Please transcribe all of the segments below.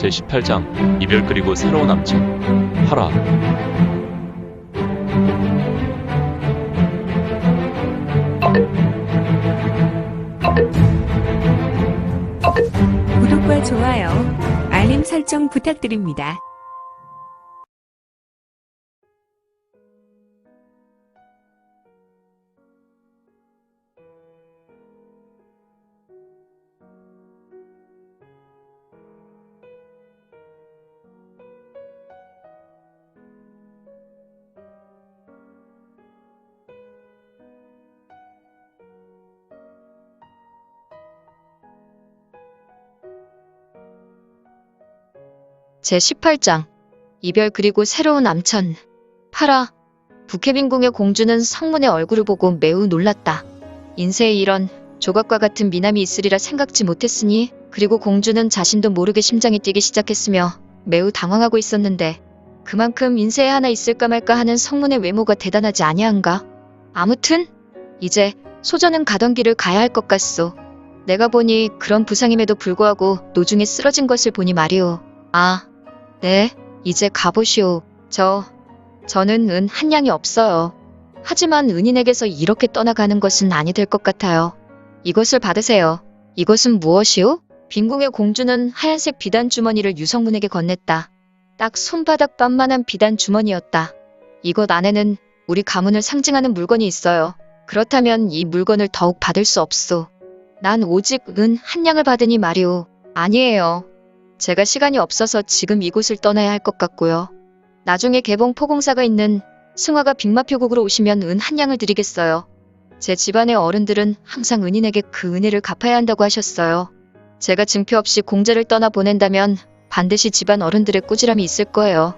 제18장 이별 그리고 새로운 남친 하라 구독과 좋아요, 알림 설정 부탁드립니다. 제18장 이별 그리고 새로운 남천 파라 북해빈궁의 공주는 성문의 얼굴을 보고 매우 놀랐다. 인세에 이런 조각과 같은 미남이 있으리라 생각지 못했으니 그리고 공주는 자신도 모르게 심장이 뛰기 시작했으며 매우 당황하고 있었는데 그만큼 인세에 하나 있을까 말까 하는 성문의 외모가 대단하지 아니한가? 아무튼 이제 소전은 가던 길을 가야 할 것 같소. 내가 보니 그런 부상임에도 불구하고 노중에 쓰러진 것을 보니 말이오. 아, 네, 이제 가보시오. 저, 저는 은한 양이 없어요. 하지만 은인에게서 이렇게 떠나가는 것은 아니 될 것 같아요. 이것을 받으세요. 이것은 무엇이오? 빈궁의 공주는 하얀색 비단 주머니를 유성문에게 건넸다. 딱 손바닥만한 비단 주머니였다. 이것 안에는 우리 가문을 상징하는 물건이 있어요. 그렇다면 이 물건을 더욱 받을 수 없소. 난 오직 은한 양을 받으니 말이오. 아니에요. 제가 시간이 없어서 지금 이곳을 떠나야 할 것 같고요. 나중에 개봉 포공사가 있는 승화가 빅마표국으로 오시면 은 한 양을 드리겠어요. 제 집안의 어른들은 항상 은인에게 그 은혜를 갚아야 한다고 하셨어요. 제가 증표 없이 공제를 떠나 보낸다면 반드시 집안 어른들의 꾸지람이 있을 거예요.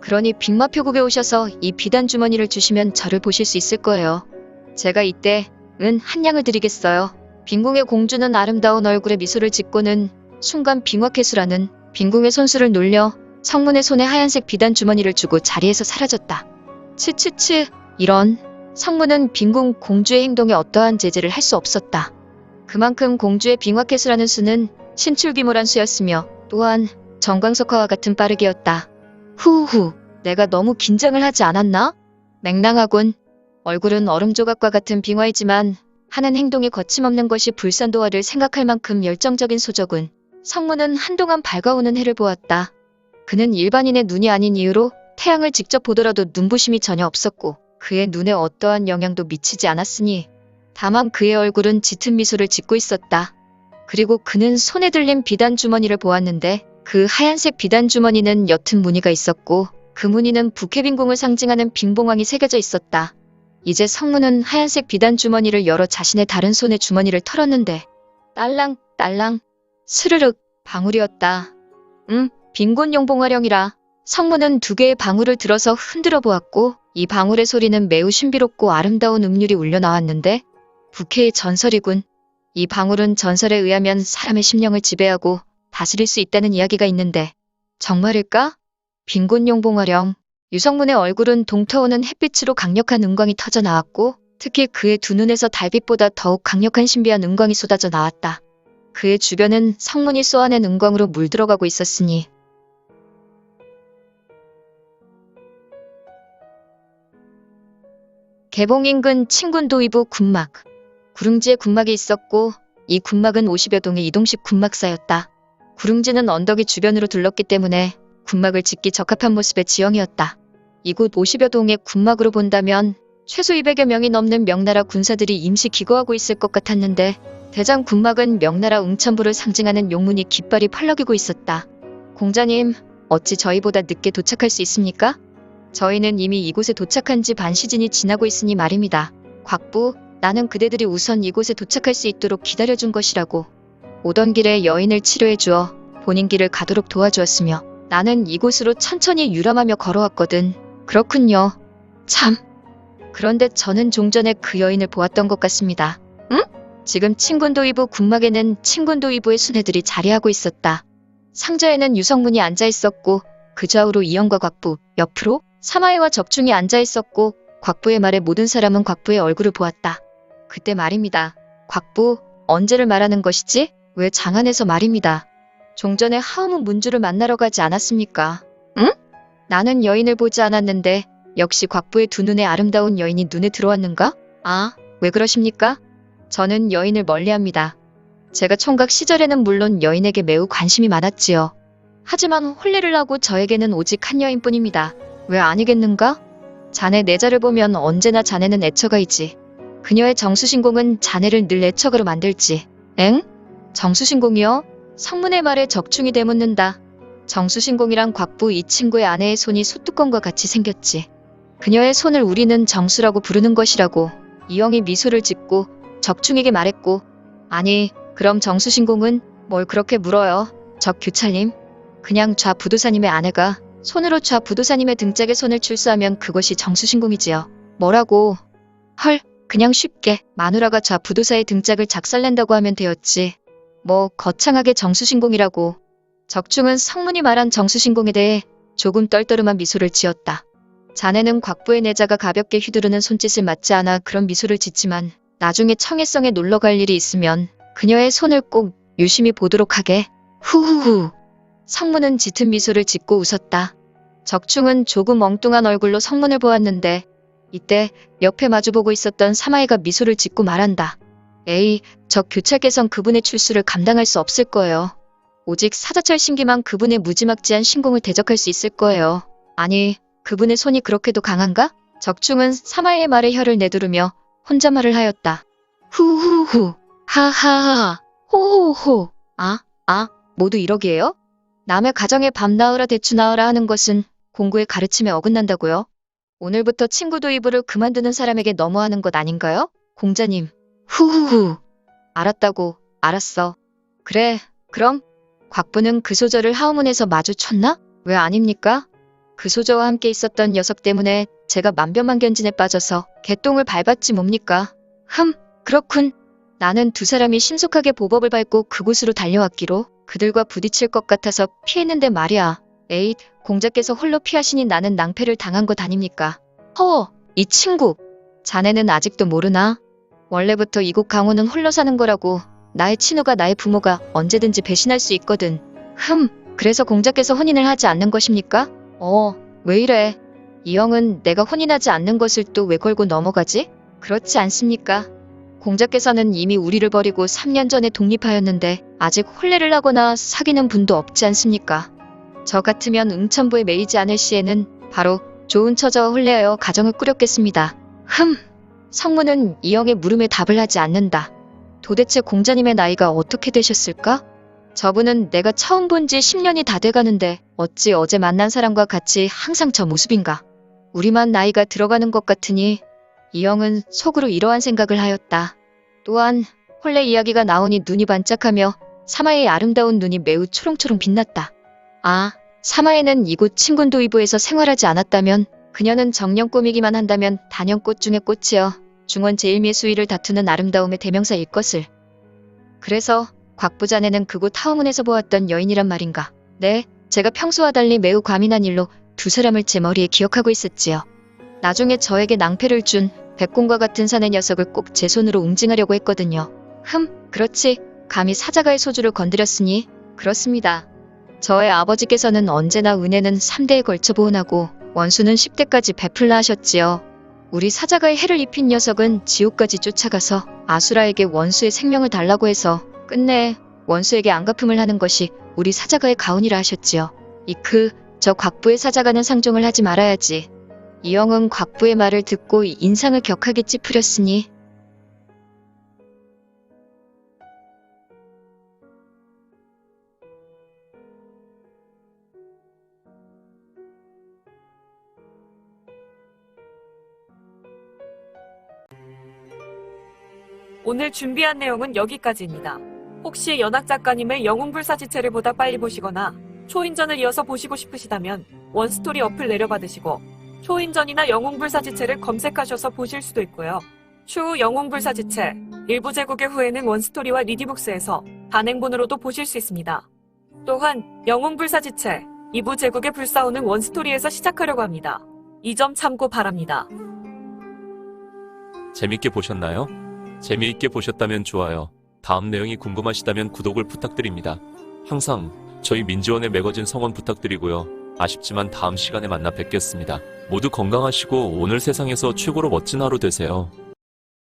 그러니 빅마표국에 오셔서 이 비단 주머니를 주시면 저를 보실 수 있을 거예요. 제가 이때 은 한 양을 드리겠어요. 빈궁의 공주는 아름다운 얼굴에 미소를 짓고는 순간 빙화캐수라는 빈궁의 손수를 놀려 성문의 손에 하얀색 비단 주머니를 주고 자리에서 사라졌다. 치치치 이런 성문은 빈궁 공주의 행동에 어떠한 제재를 할 수 없었다. 그만큼 공주의 빙화캐수라는 수는 신출귀몰한 수였으며 또한 정광석화와 같은 빠르기였다. 후후 내가 너무 긴장을 하지 않았나? 맹랑하군. 얼굴은 얼음 조각과 같은 빙화이지만 하는 행동이 거침없는 것이 불산도화를 생각할 만큼 열정적인 소적은 성문은 한동안 밝아오는 해를 보았다. 그는 일반인의 눈이 아닌 이유로 태양을 직접 보더라도 눈부심이 전혀 없었고 그의 눈에 어떠한 영향도 미치지 않았으니 다만 그의 얼굴은 짙은 미소를 짓고 있었다. 그리고 그는 손에 들린 비단 주머니를 보았는데 그 하얀색 비단 주머니는 옅은 무늬가 있었고 그 무늬는 북해빈궁을 상징하는 빙봉왕이 새겨져 있었다. 이제 성문은 하얀색 비단 주머니를 열어 자신의 다른 손의 주머니를 털었는데 딸랑 딸랑 스르륵 방울이었다. 음, 빈곤 용봉화령이라. 성문은 두 개의 방울을 들어서 흔들어 보았고 이 방울의 소리는 매우 신비롭고 아름다운 음률이 울려 나왔는데 북해의 전설이군. 이 방울은 전설에 의하면 사람의 심령을 지배하고 다스릴 수 있다는 이야기가 있는데 정말일까? 빈곤 용봉화령. 유성문의 얼굴은 동터오는 햇빛으로 강력한 은광이 터져 나왔고 특히 그의 두 눈에서 달빛보다 더욱 강력한 신비한 은광이 쏟아져 나왔다. 그의 주변은 성문이 쏘아낸 은광으로 물들어가고 있었으니 개봉 인근 친군도이부 군막 구릉지에 군막이 있었고 이 군막은 50여 동의 이동식 군막사였다. 구릉지는 언덕이 주변으로 둘렀기 때문에 군막을 짓기 적합한 모습의 지형이었다. 이곳 50여 동의 군막으로 본다면 최소 200여 명이 넘는 명나라 군사들이 임시 기거하고 있을 것 같았는데 대장 군막은 명나라 웅천부를 상징하는 용문이 깃발이 펄럭이고 있었다. 공자님, 어찌 저희보다 늦게 도착할 수 있습니까? 저희는 이미 이곳에 도착한 지 반 시즌이 지나고 있으니 말입니다. 곽부, 나는 그대들이 우선 이곳에 도착할 수 있도록 기다려준 것이라고. 오던 길에 여인을 치료해 주어 본인 길을 가도록 도와주었으며 나는 이곳으로 천천히 유람하며 걸어왔거든. 그렇군요. 참. 그런데 저는 종전에 그 여인을 보았던 것 같습니다. 응? 지금 친군도이부 군막에는 친군도이부의 수뇌들이 자리하고 있었다. 상자에는 유성문이 앉아 있었고 그 좌우로 이영과 곽부, 옆으로 사마이와 적중이 앉아 있었고 곽부의 말에 모든 사람은 곽부의 얼굴을 보았다. 그때 말입니다. 곽부, 언제를 말하는 것이지? 왜 장안에서 말입니다. 종전에 하음은 문주를 만나러 가지 않았습니까? 응? 나는 여인을 보지 않았는데 역시 곽부의 두 눈에 아름다운 여인이 눈에 들어왔는가? 아, 왜 그러십니까? 저는 여인을 멀리합니다. 제가 총각 시절에는 물론 여인에게 매우 관심이 많았지요. 하지만 혼례를 하고 저에게는 오직 한 여인뿐입니다. 왜 아니겠는가? 자네 내자를 보면 언제나 자네는 애처가이지. 그녀의 정수신공은 자네를 늘 애처가로 만들지. 엥? 정수신공이요? 성문의 말에 적중이 되묻는다. 정수신공이란 곽부 이 친구의 아내의 손이 소뚜껑과 같이 생겼지. 그녀의 손을 우리는 정수라고 부르는 것이라고 이영이 미소를 짓고 적중에게 말했고 아니 그럼 정수신공은 뭘 그렇게 물어요? 적 규찰님? 그냥 좌 부도사님의 아내가 손으로 좌 부도사님의 등짝에 손을 출수하면 그것이 정수신공이지요. 뭐라고? 헐 그냥 쉽게 마누라가 좌 부도사의 등짝을 작살낸다고 하면 되었지. 뭐 거창하게 정수신공이라고. 적중은 성문이 말한 정수신공에 대해 조금 떨떠름한 미소를 지었다. 자네는 곽부의 내자가 가볍게 휘두르는 손짓을 맞지 않아 그런 미소를 짓지만 나중에 청해성에 놀러 갈 일이 있으면 그녀의 손을 꼭 유심히 보도록 하게. 후후후. 성문은 짙은 미소를 짓고 웃었다. 적충은 조금 엉뚱한 얼굴로 성문을 보았는데 이때 옆에 마주보고 있었던 사마이가 미소를 짓고 말한다. 에이, 저 교찰께선 그분의 출수를 감당할 수 없을 거예요. 오직 사자철 신기만 그분의 무지막지한 신공을 대적할 수 있을 거예요. 아니, 그분의 손이 그렇게도 강한가? 적충은 사마이의 말에 혀를 내두르며 혼잣말을 하였다. 후후후, 하하하, 호호호, 아, 아, 모두 이러기에요? 남의 가정에 밤 나으라 대추 나으라 하는 것은 공구의 가르침에 어긋난다고요? 오늘부터 친구 도입을 그만두는 사람에게 너무하는 것 아닌가요? 공자님, 후후후, 알았다고, 알았어. 그래, 그럼 곽부는 그 소저를 하우문에서 마주쳤나? 왜 아닙니까? 그 소저와 함께 있었던 녀석 때문에 제가 만변만견진에 빠져서 개똥을 밟았지 뭡니까? 흠, 그렇군. 나는 두 사람이 신속하게 보법을 밟고 그곳으로 달려왔기로 그들과 부딪힐 것 같아서 피했는데 말이야. 에잇, 공자께서 홀로 피하시니 나는 낭패를 당한 것 아닙니까? 허, 이 친구. 자네는 아직도 모르나? 원래부터 이곳 강호는 홀로 사는 거라고 나의 친우가 나의 부모가 언제든지 배신할 수 있거든. 흠, 그래서 공자께서 혼인을 하지 않는 것입니까? 어, 왜 이래? 이 형은 내가 혼인하지 않는 것을 또 왜 걸고 넘어가지? 그렇지 않습니까? 공자께서는 이미 우리를 버리고 3년 전에 독립하였는데 아직 혼례를 하거나 사귀는 분도 없지 않습니까? 저 같으면 응천부에 매이지 않을 시에는 바로 좋은 처자와 혼례하여 가정을 꾸렸겠습니다. 흠, 성문은 이 형의 물음에 답을 하지 않는다. 도대체 공자님의 나이가 어떻게 되셨을까? 저분은 내가 처음 본 지 10년이 다 돼가는데 어찌 어제 만난 사람과 같이 항상 저 모습인가? 우리만 나이가 들어가는 것 같으니 이 형은 속으로 이러한 생각을 하였다. 또한 혼례 이야기가 나오니 눈이 반짝하며 사마의 아름다운 눈이 매우 초롱초롱 빛났다. 아, 사마에는 이곳 친군도이부에서 생활하지 않았다면 그녀는 정령 꾸미기만 한다면 단연꽃 중의 꽃이여 중원 제일미의 수위를 다투는 아름다움의 대명사일 것을. 그래서 곽부자네는 그곳 하우문에서 보았던 여인이란 말인가. 네, 제가 평소와 달리 매우 과민한 일로 두 사람을 제 머리에 기억하고 있었지요. 나중에 저에게 낭패를 준 백공과 같은 사내 녀석을 꼭 제 손으로 웅징하려고 했거든요. 흠, 그렇지. 감히 사자가의 소주를 건드렸으니 그렇습니다. 저의 아버지께서는 언제나 은혜는 3대에 걸쳐 보은하고 원수는 10대까지 베풀라 하셨지요. 우리 사자가의 해를 입힌 녀석은 지옥까지 쫓아가서 아수라에게 원수의 생명을 달라고 해서 끝내 원수에게 안갚음을 하는 것이 우리 사자가의 가훈이라 하셨지요. 이크, 저 곽부의 사자가는 상종을 하지 말아야지. 이영은 곽부의 말을 듣고 인상을 격하게 찌푸렸으니 오늘 준비한 내용은 여기까지입니다. 혹시 연학 작가님의 영웅불사지체를 보다 빨리 보시거나 초인전을 이어서 보시고 싶으시다면 원스토리 어플 내려받으시고 초인전이나 영웅불사지체를 검색하셔서 보실 수도 있고요. 추후 영웅불사지체 일부 제국의 후에는 원스토리와 리디북스에서 단행본으로도 보실 수 있습니다. 또한 영웅불사지체 2부 제국의 불사오는 원스토리에서 시작하려고 합니다. 이 점 참고 바랍니다. 재밌게 보셨나요? 재미있게 보셨다면 좋아요. 다음 내용이 궁금하시다면 구독을 부탁드립니다. 항상 저희 민지원의 매거진 성원 부탁드리고요. 아쉽지만 다음 시간에 만나 뵙겠습니다. 모두 건강하시고 오늘 세상에서 최고로 멋진 하루 되세요.